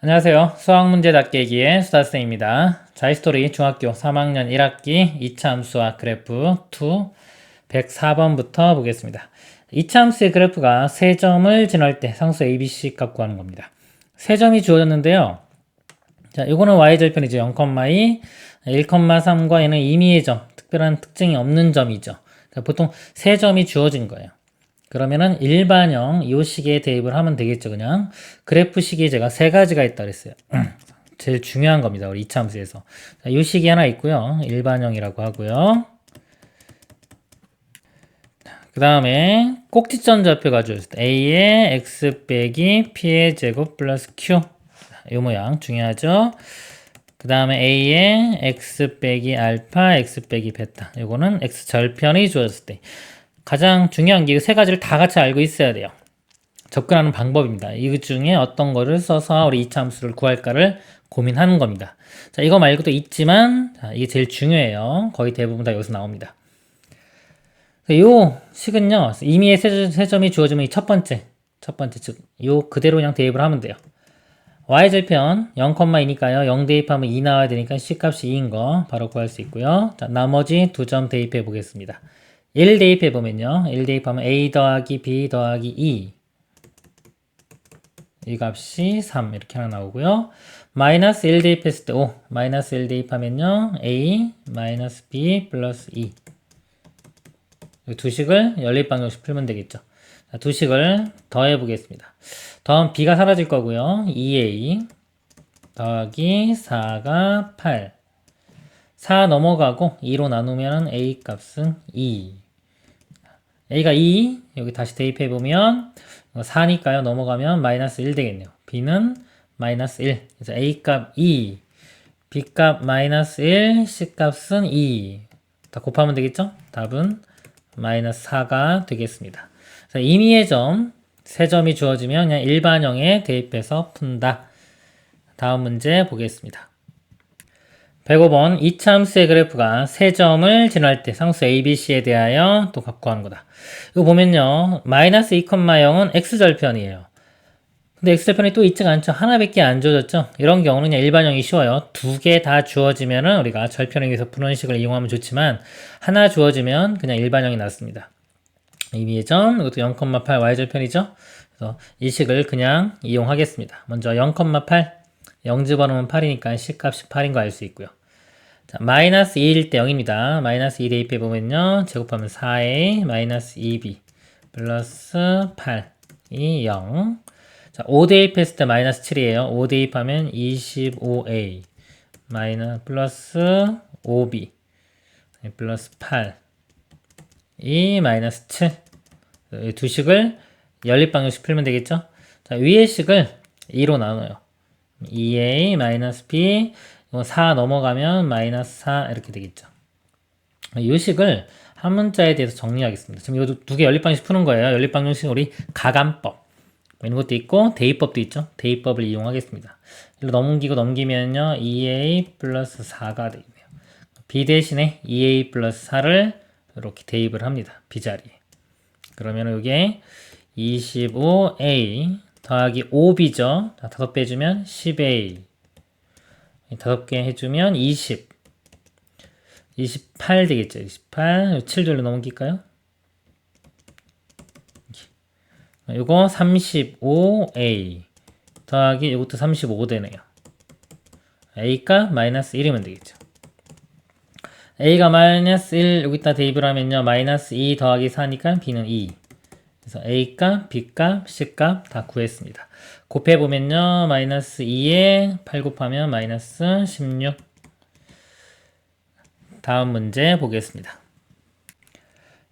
안녕하세요. 수학문제 닫깨기의 수다쌤입니다. 자이스토리 중학교 3학년 1학기 2차 함수와 그래프 2 104번부터 보겠습니다. 2차 함수의 그래프가 3점을 지날 때 상수 ABC 값 구하는 겁니다. 3점이 주어졌는데요. 자, 이거는 y절편이죠. 0,2, 1,3과 얘는 임의의 점, 특별한 특징이 없는 점이죠. 그러니까 보통 3점이 주어진 거예요. 그러면은 일반형 이 식에 대입을 하면 되겠죠, 그냥. 그래프 식이 제가 세 가지가 있다 그랬어요. 제일 중요한 겁니다, 우리 이참수에서. 자, 이 식이 하나 있고요. 일반형이라고 하고요. 그 다음에 꼭지점 좌표 가져왔을 때 a의 x 빼기 p의 제곱 플러스 q 이 모양 중요하죠. 그 다음에 a의 x 빼기 알파 x 빼기 베타 이거는 x 절편이 주어졌을 때 가장 중요한 게이세 가지를 다 같이 알고 있어야 돼요. 접근하는 방법입니다. 이 중에 어떤 거를 써서 우리 이차 함수를 구할까를 고민하는 겁니다. 자, 이거 말고도 있지만, 자, 이게 제일 중요해요. 거의 대부분 다 여기서 나옵니다. 이 식은요, 임의의 세, 세 점이 주어지면 이 첫 번째, 첫 번째, 즉, 요 그대로 그냥 대입을 하면 돼요. y절편 0,2니까요. 0 대입하면 2 나와야 되니까 C값이 2인 거 바로 구할 수 있고요. 자, 나머지 두 점 대입해 보겠습니다. 1 대입해 보면요. 1 대입하면 a 더하기 b 더하기 2. 이 값이 3 이렇게 하나 나오고요. 마이너스 1 대입했을 때 5. 마이너스 1 대입하면요. a 마이너스 b 플러스 2. 두 식을 연립방정식 풀면 되겠죠. 자, 두 식을 더해 보겠습니다. 더하면 b가 사라질 거고요. 2a 더하기 4가 8. 4 넘어가고 2로 나누면 a 값은 2. A가 2, 여기 다시 대입해 보면 4니까요. 넘어가면 마이너스 1 되겠네요. b는 마이너스 1. 그래서 a 값 2, b 값 마이너스 1, c 값은 2. 다 곱하면 되겠죠? 답은 마이너스 4가 되겠습니다. 자, 임의의 점, 세 점이 주어지면 그냥 일반형에 대입해서 푼다. 다음 문제 보겠습니다. 105번 이참수의 그래프가 세 점을 지날 때 상수 ABC에 대하여 또 갖고 하는 거다. 이거 보면요. 마이너스 2,0은 X절편이에요. 근데 X절편이 또 있지가 않죠. 하나밖에 안 주어졌죠. 이런 경우는 그냥 일반형이 쉬워요. 두 개 다 주어지면은 우리가 절편형에서 푸는 식을 이용하면 좋지만 하나 주어지면 그냥 일반형이 낫습니다. 의미의 점, 이것도 0,8 Y절편이죠. 그래서 이 식을 그냥 이용하겠습니다. 먼저 0,8 0 집어넣으면 8이니까 C값이 8인 거 알 수 있고요. 자, 마이너스 2일 때 0입니다. 마이너스 2 대입해 보면요. 제곱하면 4a 마이너스 2b 플러스 8이 0. 자, 5 대입했을 때 마이너스 7이에요. 5 대입하면 25a 마이너스 플러스 5b 플러스 8이 마이너스 7. 두 식을 연립 방정식 풀면 되겠죠? 자, 위의 식을 2로 나눠요. 2a 마이너스 b 4 넘어가면 마이너스 4 이렇게 되겠죠. 이 식을 한 문자에 대해서 정리하겠습니다. 지금 이거 두 개 연립방정식 푸는 거예요. 연립방정식 우리 가감법 뭐 이런 것도 있고 대입법도 있죠. 대입법을 이용하겠습니다. 일로 넘기고 넘기면요. 2a 플러스 4가 되네요. b 대신에 2a 플러스 4를 이렇게 대입을 합니다. b자리에. 그러면 이게 25a 더하기 5b죠. 자, 다섯 빼주면 10a 다섯 개 해주면 20. 28 되겠죠. 28. 7절로 넘길까요? 이거 35A 더하기 이것도 35 되네요. A가 마이너스 1이면 되겠죠. A가 마이너스 1 여기다 대입을 하면요. 마이너스 2 더하기 4니까 B는 2. 그래서 A값, B값, C값 다 구했습니다. 곱해보면요. 마이너스 2에 8 곱하면 마이너스 16. 다음 문제 보겠습니다.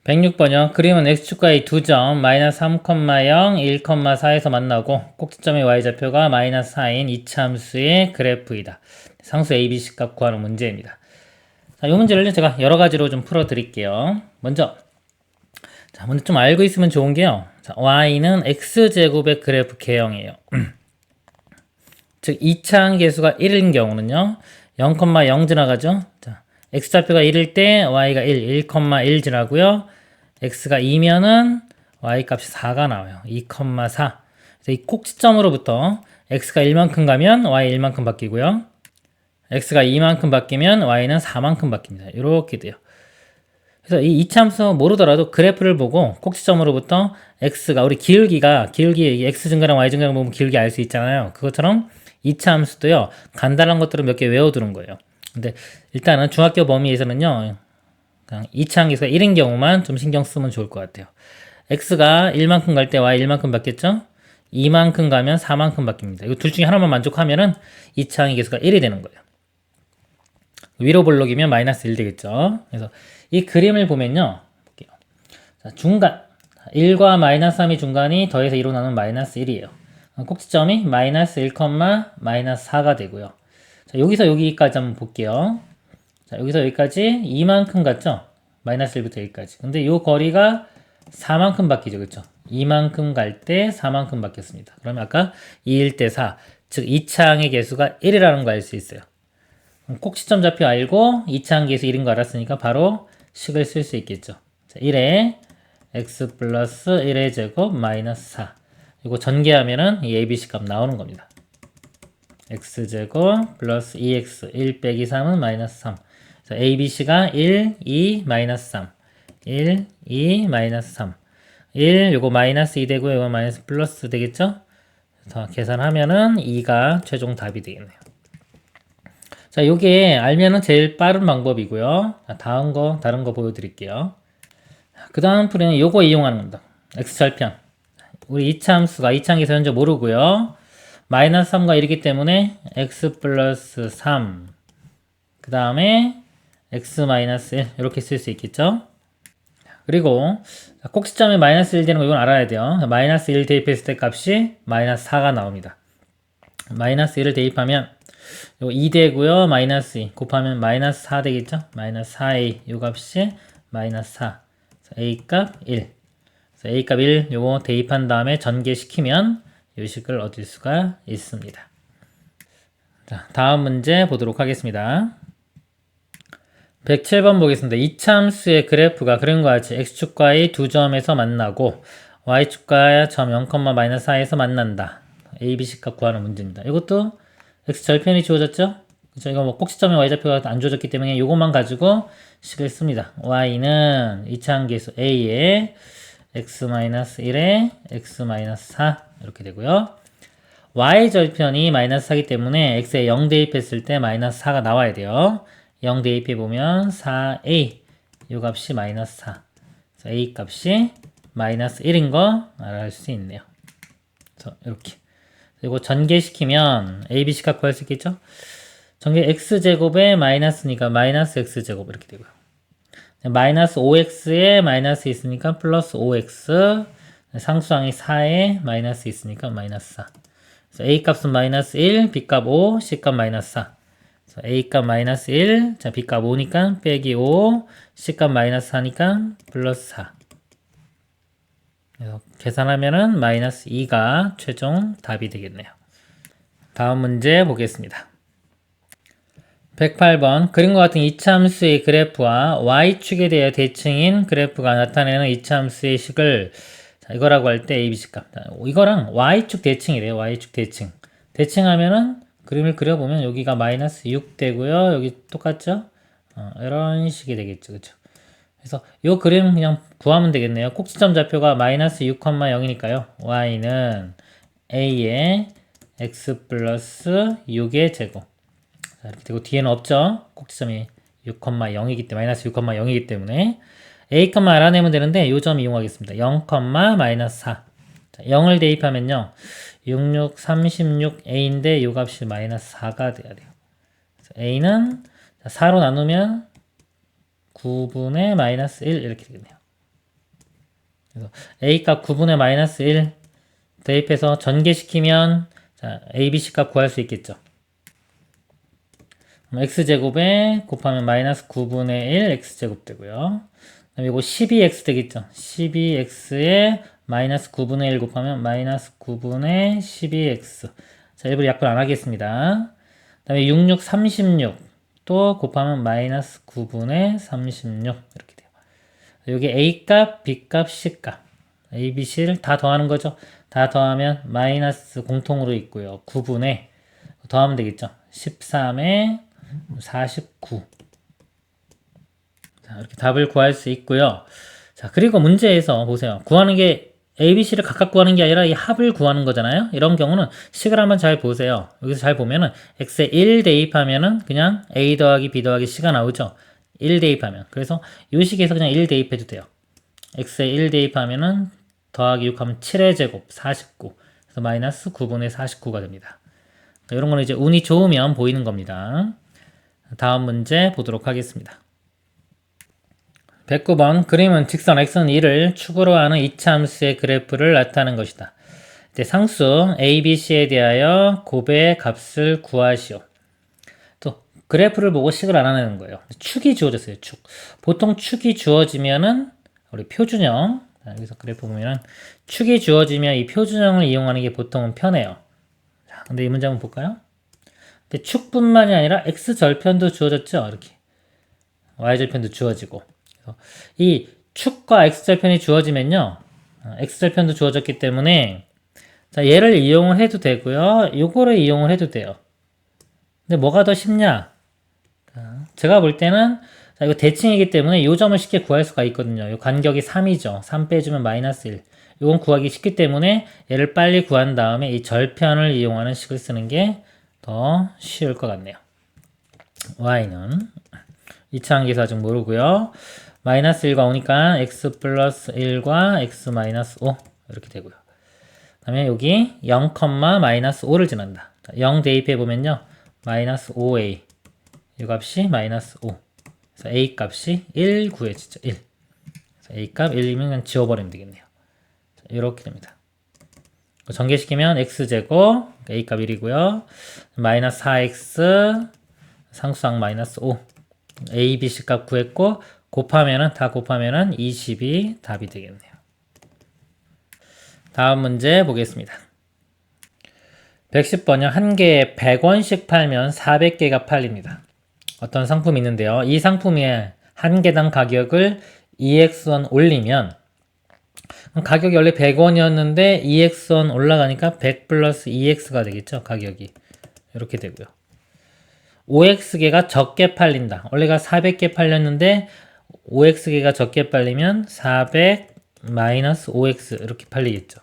106번요. 그림은 x축과의 두 점 마이너스 3,0, 1,4에서 만나고 꼭지점의 y좌표가 마이너스 4인 이차함수의 그래프이다. 상수 ABC 값 구하는 문제입니다. 자, 이 문제를 제가 여러 가지로 좀 풀어 드릴게요. 먼저 자, 먼저 좀 알고 있으면 좋은 게요. 자, y는 x제곱의 그래프 개형이에요. 즉, 2차항 계수가 1인 경우는요, 0,0 지나가죠? 자, x좌표가 1일 때 y가 1, 1,1 지나고요. x가 2면은 y 값이 4가 나와요. 2,4. 그래서 이 꼭지점으로부터 x가 1만큼 가면 y 1만큼 바뀌고요. x가 2만큼 바뀌면 y는 4만큼 바뀝니다. 이렇게 돼요. 그래서 이 이차함수 모르더라도 그래프를 보고 꼭지점으로부터 x가 우리 기울기가 기울기 x 증가랑 y 증가랑 보면 기울기 알 수 있잖아요. 그것처럼 이차함수도요. 간단한 것들을 몇 개 외워두는 거예요. 근데 일단은 중학교 범위에서는요. 그냥 이차함기가 1인 경우만 좀 신경 쓰면 좋을 것 같아요. x가 1만큼 갈 때 y 1만큼 바뀌었죠? 2만큼 가면 4만큼 바뀝니다. 이거 둘 중에 하나만 만족하면은 이차항의 계수가 1이 되는 거예요. 위로 볼록이면 마이너스 1 되겠죠. 그래서 이 그림을 보면요. 볼게요. 자, 중간. 1과 마이너스 3이 중간이 더해서 2로 나누면 마이너스 1이에요. 꼭지점이 마이너스 1, 마이너스 4가 되고요. 자, 여기서 여기까지 한번 볼게요. 자, 여기서 여기까지 2만큼 갔죠? 마이너스 1부터 여기까지. 근데 이 거리가 4만큼 바뀌죠. 그렇죠? 2만큼 갈 때 4만큼 바뀌었습니다. 그러면 아까 2일 때 4. 즉 2차항의 개수가 1이라는 거 알 수 있어요. 꼭지점 좌표 알고 2차항 개수 1인 거 알았으니까 바로 식을 쓸 수 있겠죠. 자, 1에 x 플러스 1의 제곱 마이너스 4. 이거 전개하면은 이 abc 값 나오는 겁니다. x제곱 플러스 2x 1 빼기 3은 마이너스 3. 자, abc가 1, 2, 마이너스 3. 1, 2, 마이너스 3. 1, 요거 마이너스 2 되고 요거 마이너스 플러스 되겠죠? 자, 계산하면은 2가 최종 답이 되겠네요. 자, 요게 알면은 제일 빠른 방법이고요. 자, 다음 거, 다른 거 보여드릴게요. 그 다음 풀이는 요거 이용하는 겁니다. x절편. 우리 2차 함수가 2차 함수 현재 모르고요. 마이너스 3과 1이기 때문에 x 플러스 3. 그 다음에 x 마이너스 1. 이렇게 쓸 수 있겠죠? 그리고 꼭지점에 마이너스 1 되는 거 이건 알아야 돼요. 마이너스 1 대입했을 때 값이 마이너스 4가 나옵니다. 마이너스 1을 대입하면 요2 되고요. 마이너스 2 곱하면 마이너스 4 되겠죠? 마이너스 4a 요 값이 마이너스 4 a 값 1 a 값 1 요거 대입한 다음에 전개시키면 요 식을 얻을 수가 있습니다. 자, 다음 문제 보도록 하겠습니다. 107번 보겠습니다. 이참수의 그래프가 그림과 같이 x축과의 두 점에서 만나고 y축과의 점 0,-4에서 만난다. a, b, c 값 구하는 문제입니다. 이것도 x절편이 주어졌죠? 그쵸? 이거 뭐 꼭지점에 y좌표가 안 주어졌기 때문에 이것만 가지고 식을 씁니다. y는 이차함계수 a에 x-1에 x-4 이렇게 되고요. y절편이 마이너스 4기 때문에 x에 0 대입했을 때 마이너스 4가 나와야 돼요. 0 대입해 보면 4a 이 값이 마이너스 4 a 값이 마이너스 1인 거 알아갈 수 있네요. 그래서 이렇게 그리고 전개시키면 a, b, c 값 구할 수 있겠죠? 전개 x제곱에 마이너스니까 마이너스 x제곱 이렇게 되고요. 마이너스 5x에 마이너스 있으니까 플러스 5x 상수항이 4에 마이너스 있으니까 마이너스 4 a 값은 마이너스 1, b 값 5, c 값 마이너스 4 A값 마이너스 1, 자, B값 5니까 빼기 5, C값 마이너스 4니까 플러스 4. 그래서 계산하면은 마이너스 2가 최종 답이 되겠네요. 다음 문제 보겠습니다. 108번 그림과 같은 이차함수의 그래프와 y축에 대해 대칭인 그래프가 나타내는 이차함수의 식을 자, 이거라고 할 때 ABC 값 이거랑 y축 대칭이래요. y축 대칭 대칭하면은 그림을 그려보면 여기가 마이너스 6 되고요. 여기 똑같죠? 어, 이런 식이 되겠죠. 그쵸? 그래서 이 그림 그냥 구하면 되겠네요. 꼭지점 좌표가 마이너스 6,0이니까요. y는 a의 x 플러스 6의 제곱. 자, 이렇게 되고 뒤에는 없죠. 꼭지점이 6,0이기 때문에 마이너스 6,0이기 때문에 a, 알아내면 되는데 이 점 이용하겠습니다. 0, 마이너스 4. 자, 0을 대입하면요. 66, 36a인데 이 값이 마이너스 4가 돼야 돼요. a는 4로 나누면 9분의 마이너스 1 이렇게 되겠네요. 그래서 a 값 9분의 마이너스 1 대입해서 전개시키면 자, a, b, c 값 구할 수 있겠죠. x제곱에 곱하면 마이너스 9분의 1 x제곱 되고요. 그다음에 이거 12x 되겠죠. 12x에 마이너스 9분의 1 곱하면 마이너스 9분의 12x. 자, 일부러 약분 안 하겠습니다. 그 다음에 66, 36. 또 곱하면 마이너스 9분의 36. 이렇게 돼요. 여기 A 값, B 값, C 값. A, B, C를 다 더하는 거죠. 다다 더하면 마이너스 공통으로 있고요. 9분의 더하면 되겠죠. 13에 49. 자, 이렇게 답을 구할 수 있고요. 자, 그리고 문제에서 보세요. 구하는 게 ABC를 각각 구하는 게 아니라 이 합을 구하는 거잖아요. 이런 경우는 식을 한번 잘 보세요. 여기서 잘 보면은 x에 1 대입하면은 그냥 a 더하기 b 더하기 c가 나오죠. 1 대입하면. 그래서 이 식에서 그냥 1 대입해도 돼요. x에 1 대입하면은 더하기 6 하면 7의 제곱 49. 그래서 마이너스 9분의 49가 됩니다. 이런 거는 이제 운이 좋으면 보이는 겁니다. 다음 문제 보도록 하겠습니다. 109번 그림은 직선 x는 1을 축으로 하는 이차함수의 그래프를 나타내는 것이다. 이제 상수 a, b, c에 대하여 곱의 값을 구하시오. 또 그래프를 보고 식을 알아내는 거예요. 축이 주어졌어요. 축. 보통 축이 주어지면은 우리 표준형 자, 여기서 그래프 보면은 축이 주어지면 이 표준형을 이용하는 게 보통은 편해요. 자, 근데 이 문제 한번 볼까요? 근데 축뿐만이 아니라 x 절편도 주어졌죠. 이렇게 y 절편도 주어지고 이 축과 x절편이 주어지면요. 어, x절편도 주어졌기 때문에 자, 얘를 이용을 해도 되고요. 요거를 이용을 해도 돼요. 근데 뭐가 더 쉽냐? 자, 제가 볼 때는 자, 이거 대칭이기 때문에 요 점을 쉽게 구할 수가 있거든요. 요 간격이 3이죠. 3 빼주면 마이너스 1. 요건 구하기 쉽기 때문에 얘를 빨리 구한 다음에 이 절편을 이용하는 식을 쓰는 게 더 쉬울 것 같네요. y는 2차항 계수 아직 모르고요. 마이너스 1과 오니까 x 플러스 1과 x 마이너스 5 이렇게 되고요. 그 다음에 여기 0, 마이너스 5를 지난다. 0 대입해 보면요. 마이너스 5a 이 값이 마이너스 5 그래서 a 값이 1 구해지죠. 1 a 값 1이면 그냥 지워버리면 되겠네요. 자, 이렇게 됩니다. 전개시키면 x제곱 a 값 1이고요. 마이너스 4x 상수항 마이너스 5 a, b, c 값 구했고 곱하면은 다 곱하면은 20이 답이 되겠네요. 다음 문제 보겠습니다. 110번요. 한 개에 100원씩 팔면 400개가 팔립니다. 어떤 상품이 있는데요. 이 상품의 한 개당 가격을 2x원 올리면 가격이 원래 100원이었는데 2x원 올라가니까 100 플러스 2x가 되겠죠. 가격이. 이렇게 되고요. 5x개가 적게 팔린다. 원래가 400개 팔렸는데 5x개가 적게 팔리면 400 마이너스 5x 이렇게 팔리겠죠.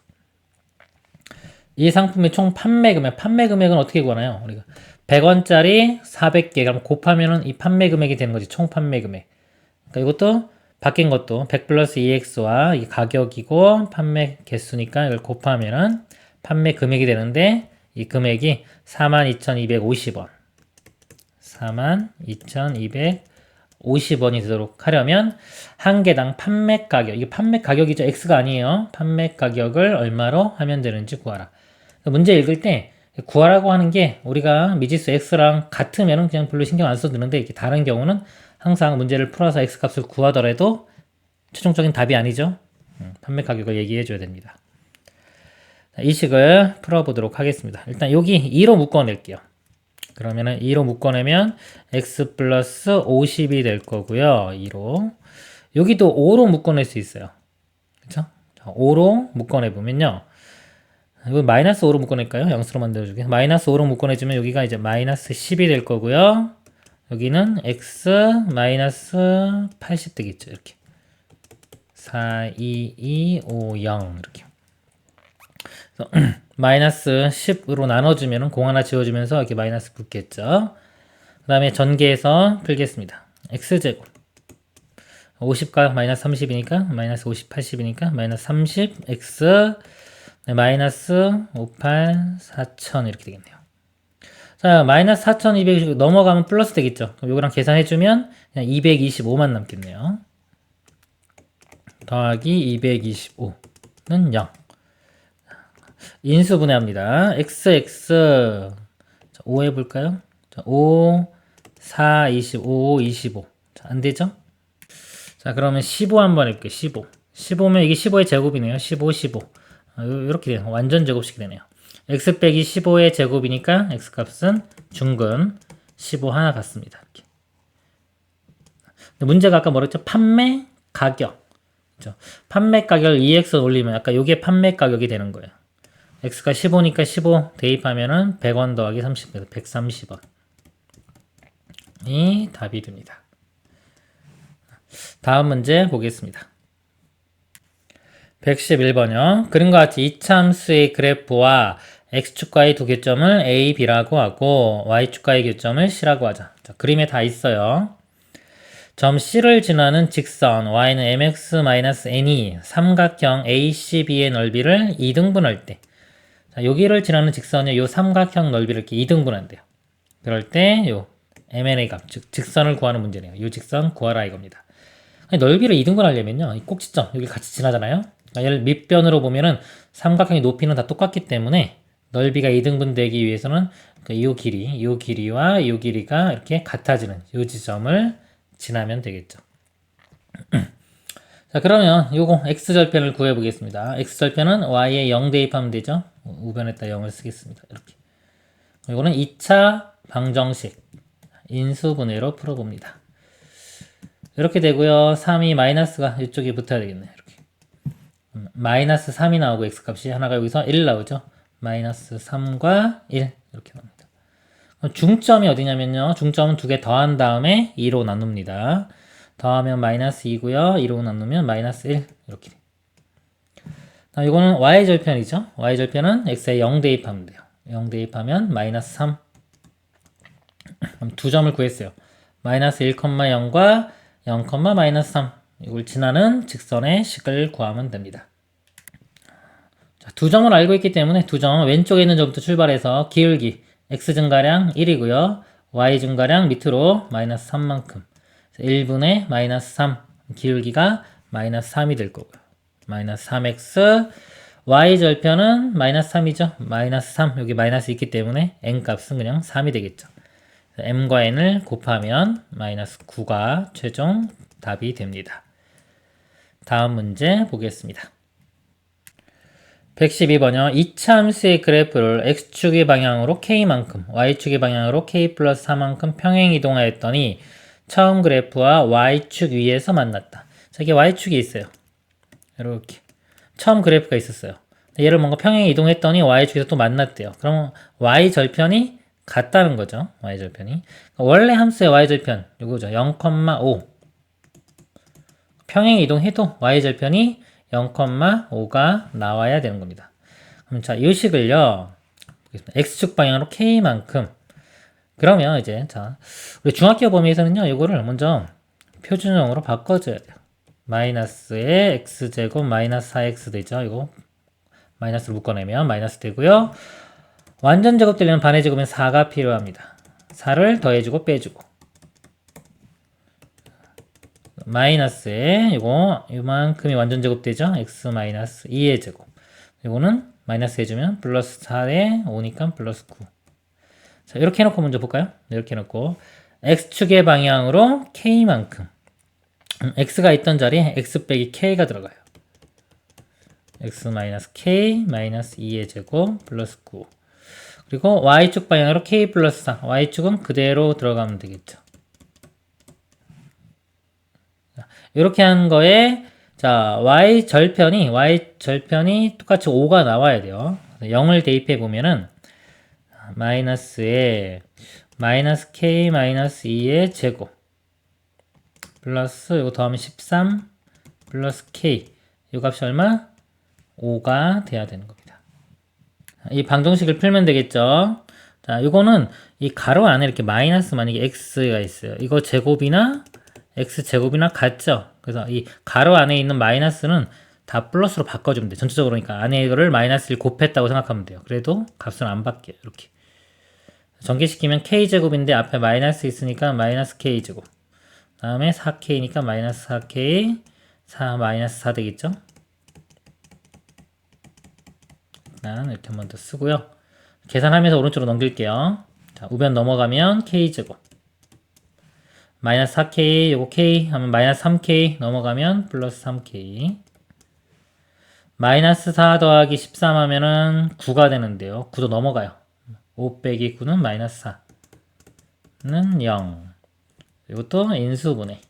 이 상품의 총 판매 금액, 판매 금액은 어떻게 구하나요? 우리가 100원짜리 400개, 그럼 곱하면은 이 판매 금액이 되는 거지, 총 판매 금액. 그러니까 이것도 바뀐 것도 100 플러스 2x와 이 가격이고 판매 개수니까 이걸 곱하면은 판매 금액이 되는데 이 금액이 42,250원. 42,250원 이 되도록 하려면 한 개당 판매 가격, 이게 판매 가격이죠. X가 아니에요. 판매 가격을 얼마로 하면 되는지 구하라. 문제 읽을 때 구하라고 하는 게 우리가 미지수 X랑 같으면 그냥 별로 신경 안 써도 되는데 이렇게 다른 경우는 항상 문제를 풀어서 X 값을 구하더라도 최종적인 답이 아니죠. 음, 판매 가격을 얘기해 줘야 됩니다. 이 식을 풀어보도록 하겠습니다. 일단 여기 2로 묶어낼게요. 그러면은 2로 묶어내면 x 플러스 50이 될 거고요. 2로. 여기도 5로 묶어낼 수 있어요. 그쵸? 5로 묶어내보면요. 이거 마이너스 5로 묶어낼까요? 영수로 만들어주게. 마이너스 5로 묶어내주면 여기가 이제 마이너스 10이 될 거고요. 여기는 x 마이너스 80 되겠죠. 이렇게. 4, 2, 2, 5, 0 이렇게. 그래서 마이너스 10으로 나눠주면 공 하나 지워주면서 이렇게 마이너스 붙겠죠. 그 다음에 전개해서 풀겠습니다. x제곱 50과 마이너스 30이니까 마이너스 50, 80이니까 마이너스 30 x 네, 마이너스 58, 4000 이렇게 되겠네요. 자, 마이너스 4200 넘어가면 플러스 되겠죠. 그럼 요거랑 계산해주면 그냥 225만 남겠네요. 더하기 225는 0. 인수분해합니다. x, x. 자, 5 해볼까요? 자, 5, 4, 25, 25. 자, 안 되죠? 자, 그러면 15 한번 해볼게요. 15. 15면 이게 15의 제곱이네요. 15, 15. 아, 이렇게 돼요. 완전 제곱식이 되네요. x 빼기 15의 제곱이니까 x 값은 중근 15 하나 같습니다. 이렇게. 문제가 아까 뭐랬죠? 판매 가격. 그렇죠? 판매 가격을 2x 올리면 아까 이게 판매 가격이 되는 거예요. X가 15니까 15 대입하면은 100원 더하기 30, 130원. 이 답이 됩니다. 다음 문제 보겠습니다. 111번요. 그림과 같이 이참수의 그래프와 x축과의 두 교점을 a, b라고 하고 y축과의 교점을 c라고 하자. 자, 그림에 다 있어요. 점 C를 지나는 직선 y는 mx-n이 삼각형 ACB의 넓이를 2등분할 때 자, 여기를 지나는 직선이 요 삼각형 넓이를 이렇게 2등분한대요. 그럴 때 요 MN의 값, 즉 직선을 구하는 문제네요. 요 직선 구하라 이겁니다. 넓이를 2등분하려면요. 이 꼭지점 여기 같이 지나잖아요. 그러니까 얘를 밑변으로 보면은 삼각형의 높이는 다 똑같기 때문에 넓이가 2등분 되기 위해서는 그이 길이, 이 길이와 이 길이가 이렇게 같아지는 이 지점을 지나면 되겠죠. 자, 그러면 요거 x절편을 구해 보겠습니다. x절편은 y에 0 대입하면 되죠. 우변에다 0을 쓰겠습니다. 이렇게. 이거는 2차 방정식 인수분해로 풀어봅니다. 이렇게 되고요. 3이 마이너스가 이쪽에 붙어야 되겠네. 이렇게. 음, 마이너스 3이 나오고 x값이 하나가 여기서 1 나오죠. 마이너스 3과 1 이렇게 나옵니다. 중점이 어디냐면요. 중점은 두 개 더한 다음에 2로 나눕니다. 더하면 마이너스 2고요. 2로 나누면 마이너스 1 이렇게 아, 이거는 y절편이죠. y절편은 x에 0 대입하면 돼요. 0 대입하면 마이너스 3 그럼 두 점을 구했어요. 마이너스 1,0과 0, 마이너스 3 이걸 지나는 직선의 식을 구하면 됩니다. 자, 두 점을 알고 있기 때문에 두 점 왼쪽에 있는 점부터 출발해서 기울기 x 증가량 1이고요. y 증가량 밑으로 마이너스 3만큼 1분의 마이너스 3 기울기가 마이너스 3이 될 거고요. 마이너스 3x y 절편은 마이너스 3이죠. 마이너스 3 여기 마이너스 있기 때문에 n 값은 그냥 3이 되겠죠. m과 n을 곱하면 마이너스 9가 최종 답이 됩니다. 다음 문제 보겠습니다. 112번요. 이참수의 그래프를 x축의 방향으로 k만큼, y축의 방향으로 k 플러스 4만큼 평행 이동하였더니 처음 그래프와 y축 위에서 만났다. 자, 이게 y축이 있어요. 이렇게. 처음 그래프가 있었어요. 얘를 뭔가 평행 이동했더니 y축에서 또 만났대요. 그럼 y절편이 같다는 거죠. y절편이. 그러니까 원래 함수의 y절편, 요거죠. 0,5. 평행 이동해도 y절편이 0,5가 나와야 되는 겁니다. 그럼 자, 이 식을요. x축 방향으로 k만큼 그러면 이제 자, 우리 중학교 범위에서는요. 이거를 먼저 표준형으로 바꿔 줘야 돼요. 마이너스의 x제곱 마이너스 4x 되죠. 이거 마이너스로 묶어내면 마이너스 되고요. 완전 제곱 되려면 반의 제곱은 4가 필요합니다. 4를 더해주고 빼주고 마이너스에 이거 이만큼이 완전 제곱 되죠? x 마이너스 2의 제곱 이거는 마이너스 해주면 플러스 4에 5니까 플러스 9 자, 이렇게 해놓고 먼저 볼까요? 네, 이렇게 해놓고 x축의 방향으로 k만큼 음, x가 있던 자리에 x 빼기 k가 들어가요. X 마이너스 k 마이너스 2의 제곱 플러스 9 그리고 y축 방향으로 k 플러스 4 y축은 그대로 들어가면 되겠죠. 이렇게 한 거에 자 y 절편이 y 절편이 똑같이 5가 나와야 돼요. 0을 대입해 보면은 마이너스에 마이너스 k 마이너스 2의 제곱 플러스 이거 더하면 13 플러스 k 이 값이 얼마? 5가 돼야 되는 겁니다. 이 방정식을 풀면 되겠죠. 자, 이거는 이 가로 안에 이렇게 마이너스 만약에 x가 있어요. 이거 제곱이나 x제곱이나 같죠? 그래서 이 가로 안에 있는 마이너스는 다 플러스로 바꿔주면 돼. 전체적으로 그러니까 안에 이거를 마이너스를 곱했다고 생각하면 돼요. 그래도 값은 안 바뀌어요. 이렇게. 전개시키면 k제곱인데 앞에 마이너스 있으니까 마이너스 k제곱. 다음에 4k니까 마이너스 4k 4 마이너스 4 되겠죠? 일단 이렇게 한 번 더 쓰고요. 계산하면서 오른쪽으로 넘길게요. 자, 우변 넘어가면 k제곱. 마이너스 4k 요거 k 하면 마이너스 3k 넘어가면 플러스 3k 마이너스 4 더하기 13 하면은 9가 되는데요 9도 넘어가요 5 빼기 9는 마이너스 4는 0 이것도 인수분해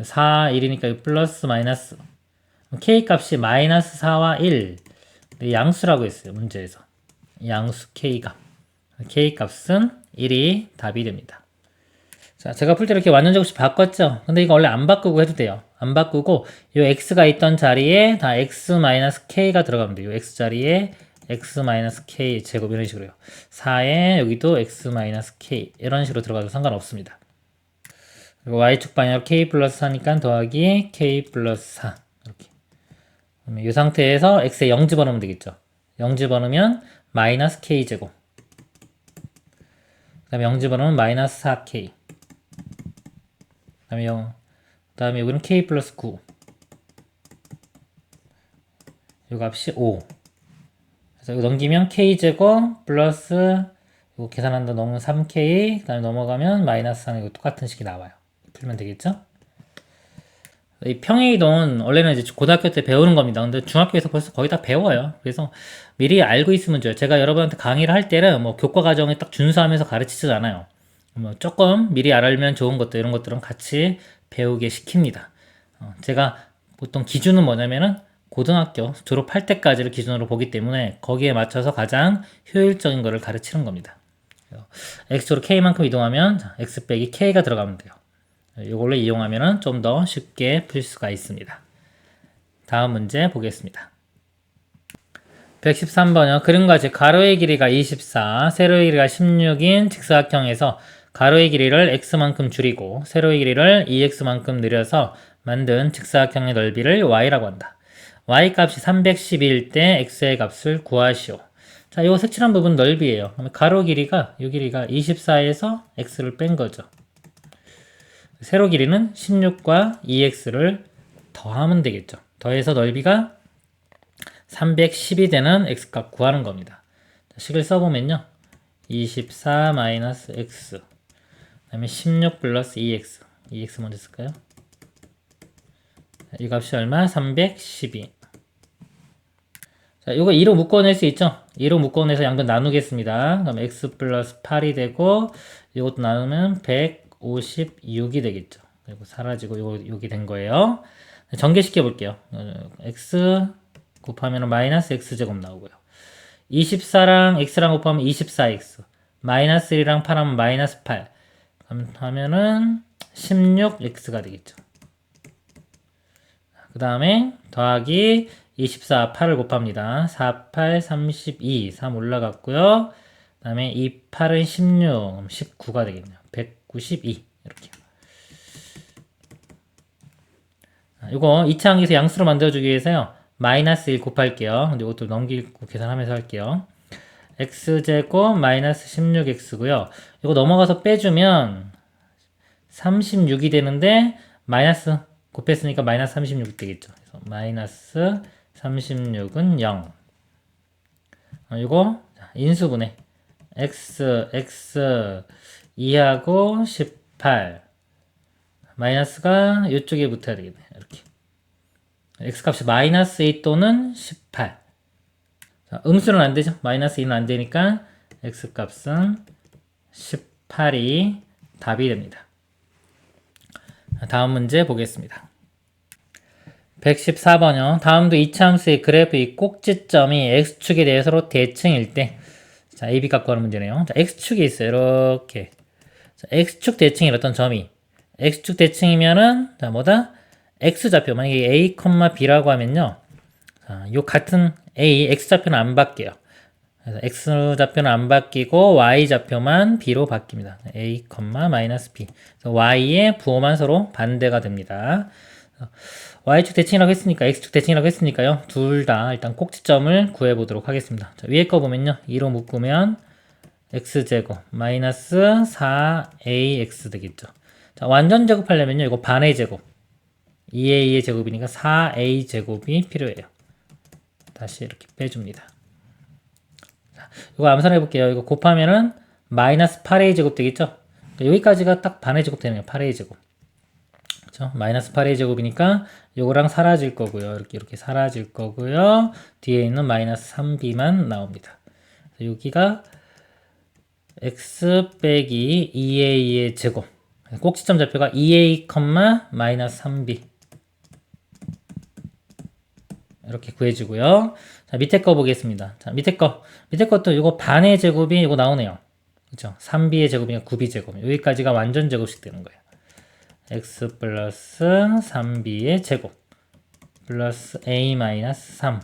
4, 1이니까 플러스 마이너스 k 값이 마이너스 4와 1 양수라고 했어요. 문제에서. 양수 K값. K 값은 1이 답이 됩니다. 자, 제가 풀 때 이렇게 완전적씩 바꿨죠? 근데 이거 원래 안 바꾸고 해도 돼요. 안 바꾸고, 이 x가 있던 자리에 다 x-k가 들어가면 돼요. x 자리에 x-k 제곱 이런 식으로요. 4에 여기도 x-k 이런 식으로 들어가도 상관없습니다. 그리고 y축 방향 k 플러스 4니까 더하기 k 플러스 4 이렇게. 그러면 이 상태에서 x에 0 집어넣으면 되겠죠. 0 집어넣으면 마이너스 k 제곱. 그 다음에 0 집어넣으면 마이너스 4k. 그 다음에 0. 그 다음에 여기는 k 플러스 9. 이 값이 5. 그래서 이거 넘기면 k 제곱 플러스 이거 계산한다 넘으면 3k 그 다음에 넘어가면 마이너스 3 이거 똑같은 식이 나와요. 풀면 되겠죠? 이 평행이동은 원래는 이제 고등학교 때 배우는 겁니다. 근데 중학교에서 벌써 거의 다 배워요. 그래서 미리 알고 있으면 좋아요. 제가 여러분한테 강의를 할 때는 뭐 교과 과정에 딱 준수하면서 가르치지 않아요. 뭐 조금 미리 알면 좋은 것들 이런 것들은 같이 배우게 시킵니다. 어, 제가 보통 기준은 뭐냐면은 고등학교 졸업할 때까지를 기준으로 보기 때문에 거기에 맞춰서 가장 효율적인 것을 가르치는 겁니다. x로 k만큼 이동하면 x 빼기 k가 들어가면 돼요. 이걸로 이용하면 좀 더 쉽게 풀 수가 있습니다. 다음 문제 보겠습니다. 113번요. 그림과 제 가로의 길이가 24, 세로의 길이가 16인 직사각형에서 가로의 길이를 x만큼 줄이고 세로의 길이를 2x만큼 늘려서 만든 직사각형의 넓이를 y라고 한다. Y 값이 311일 때 x의 값을 구하시오. 자, 이 색칠한 부분 넓이에요. 가로 길이가 이 길이가 24에서 x를 뺀 거죠. 세로 길이는 16과 2x를 더하면 되겠죠. 더해서 넓이가 310이 되는 x값 구하는 겁니다. 식을 써보면요. 24 마이너스 x 그 다음에 16 플러스 2x 2x 먼저 쓸까요? 이 값이 얼마? 312 자, 이거 2로 묶어낼 수 있죠? 2로 묶어내서 양변 나누겠습니다. 그럼 x 플러스 8이 되고 이것도 나누면 100 56이 되겠죠. 그리고 사라지고 요, 여기 된 거예요. 전개시켜 볼게요. x 곱하면 마이너스 x제곱 나오고요. 24랑 x랑 곱하면 24x. 마이너스 1이랑 8하면 마이너스 8. 하면은 16x가 되겠죠. 그 다음에 더하기 24, 8을 곱합니다. 4, 8, 32, 3 올라갔고요. 그 다음에 2, 8은 16, 19가 되겠네요. 92 이렇게 이거 2차 항에서 양수로 만들어주기 위해서요 마이너스 1 곱할게요 근데 이것도 넘기고 계산하면서 할게요 x제곱 마이너스 16x고요 이거 넘어가서 빼주면 36이 되는데 마이너스 곱했으니까 마이너스 36 되겠죠. 그래서 마이너스 36은 0 어, 이거 인수분해. X x 2하고 18 마이너스가 이쪽에 붙어야 되겠네. 이렇게. X값이 마이너스 2 또는 18 자, 음수는 안 되죠. 마이너스 2는 안 되니까 x값은 18이 답이 됩니다 다음 문제 보겠습니다. 114번요. 다음도 이차함수의 그래프의 꼭지점이 x축에 대해 서로 대칭일 때 자, AB 갖고 하는 문제네요. 자, x축이 있어요. 이렇게. x축 대칭이 어떤 점이? x축 대칭이면은 자 뭐다? x좌표. 만약에 a, b라고 하면요. 자, 요 같은 a x좌표는 안 바뀌어요 그래서 x좌표는 안 바뀌고 y좌표만 b로 바뀝니다 a, 마이너스 b y의 부호만 서로 반대가 됩니다 y축 대칭이라고 했으니까 x축 대칭이라고 했으니까요 둘 다 일단 꼭지점을 구해 보도록 하겠습니다 자, 위에 거 보면요 2로 묶으면 x제곱 마이너스 4ax 되겠죠. 자, 완전 제곱하려면요. 이거 반의 제곱. 2a의 제곱이니까 4a 제곱이 필요해요. 다시 이렇게 빼줍니다. 자, 이거 암산해 볼게요. 이거 곱하면은 마이너스 8a 제곱 되겠죠? 그러니까 여기까지가 딱 반의 제곱 되네요. 8a 제곱. 그렇죠? 마이너스 8a 제곱이니까 요거랑 사라질 거고요. 이렇게 이렇게 사라질 거고요. 뒤에 있는 마이너스 3b만 나옵니다. 여기가 x 빼기 2a의 제곱 꼭지점 좌표가 2a, 마이너스 3b 이렇게 구해주고요. 자, 밑에 거 보겠습니다. 자, 밑에 거. 밑에 것도 이거 반의 제곱이 이거 나오네요. 그죠? 3b의 제곱이니까 9b 제곱. 여기까지가 완전 제곱식 되는 거예요. x 플러스 3b의 제곱. 플러스 a 마이너스 3.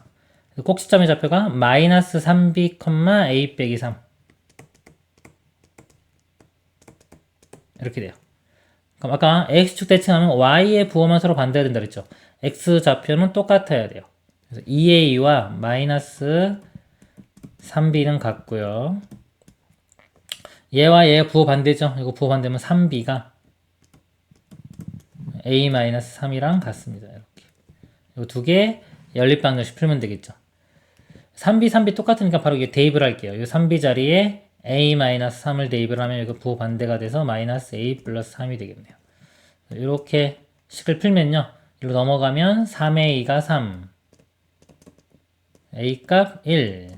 꼭지점의 좌표가 마이너스 3b, a 빼기 3. 이렇게 돼요. 그럼 아까 x축 대칭하면 y의 부호만 서로 반대해야 된다 그랬죠. x 좌표는 똑같아야 돼요. 그래서 2a와 마이너스 3b는 같고요. 얘와 얘 부호 반대죠. 이거 부호 반대면 3b가 a 마이너스 3이랑 같습니다. 이렇게. 이거 두 개 연립방정식 풀면 되겠죠. 3b, 3b 똑같으니까 바로 이게 대입을 할게요. 이 3b 자리에 a 마이너스 3을 대입을 하면 이거 부호 반대가 돼서 마이너스 a 플러스 3이 되겠네요. 이렇게 식을 풀면요. 이로 넘어가면 3a가 3, a 값 1.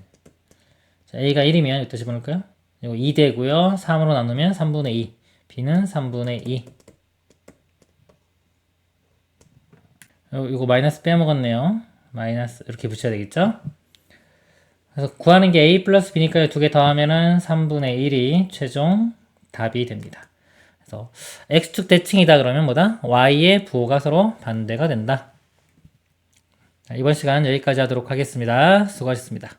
자, a가 1이면 이것도 집어넣을까요? 이거 2 되고요. 3으로 나누면 3분의 2. b는 3분의 2. 요- 이거 마이너스 빼먹었네요. 마이너스 이렇게 붙여야 되겠죠? 그래서 구하는 게 a 플러스 b니까 두개 더하면은 3분의 1이 최종 답이 됩니다. 그래서 x축 대칭이다 그러면 뭐다? y의 부호가 서로 반대가 된다. 자, 이번 시간은 여기까지 하도록 하겠습니다. 수고하셨습니다.